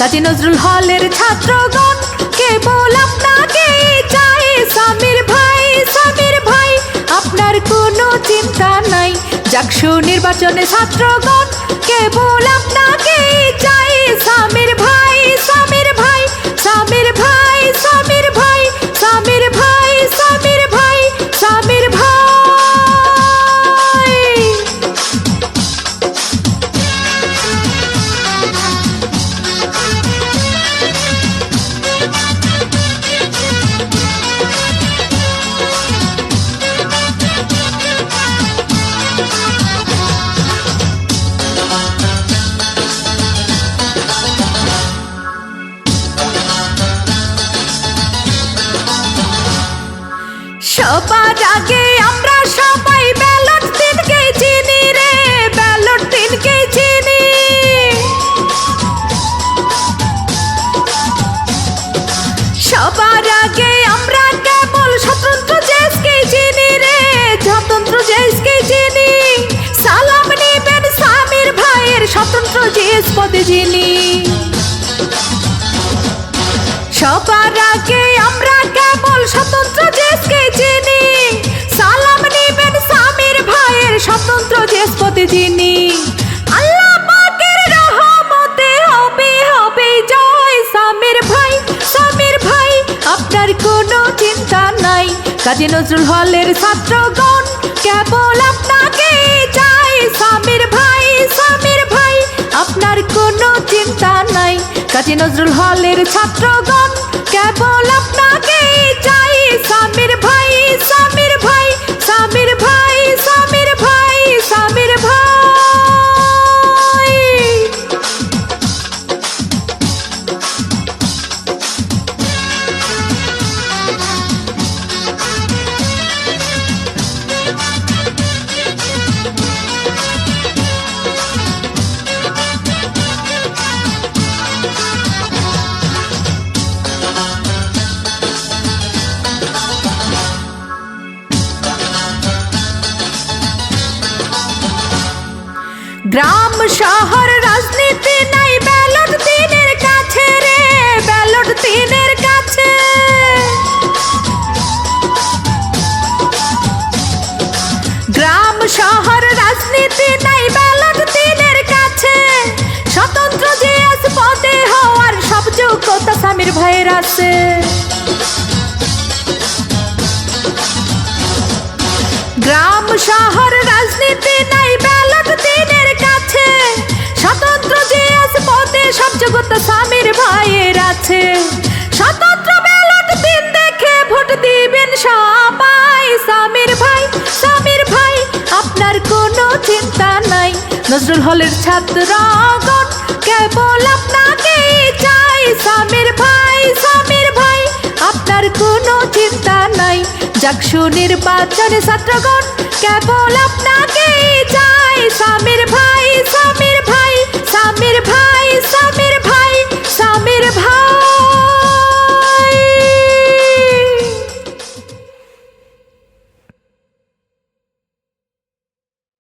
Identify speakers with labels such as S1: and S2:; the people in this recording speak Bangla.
S1: কাজী নজরুল হলের ছাত্রগণ, কেবল আপনাকে চাই। সামির ভাই সামির ভাই, আপনার কোনো চিন্তা নাই। জাকসু নির্বাচনে ছাত্রগণ, কেবল সবার আগে আমরা সবাই ব্যালট দিনকে চিনি রে ব্যালট দিনকে চিনি। সবার আগে সবার আগে আমরা কেবল স্বতন্ত্র দেশকে চিনি। সালাম নিবেন সামির ভাইয়ের স্বতন্ত্র হবে হবে জয় সামির ভাই। সামির ভাই, আপনার কোনো চিন্তা নাই। কাজী নজরুল হলের ছাত্রগণ কাজী নজরুল হলের ছাত্রগণ কেবল আপনাকে চাই সামির ভাই। গ্রাম, শহর, রাজনীতি নাই, ব্যালট দিনের কাছে রে, ব্যালট দিনের কাছে। গ্রাম, শহর, রাজনীতি নাই, ব্যালট দিনের কাছে। স্বতন্ত্র যে পদে হওয়ার সব যোগ্যতা স্বামীর ভাইয়ের আছে। গ্রাম, শহর, রাজনীতি আছে। স্বতন্ত্র ব্যালট দিন দেখে ভোট দিবেন সবাই। স্বামীর ভাই স্বামীর ভাই, আপনার কোনো চিন্তা নাই। নজরুল হলের ছাত্রগণ কেবল আপনাকে চাই। স্বামীর ভাই স্বামীর ভাই, আপনার কোনো চিন্তা নাই। জাকসু নির্বাচনে ছাত্রগণ, কেবল আপনাকে চাই।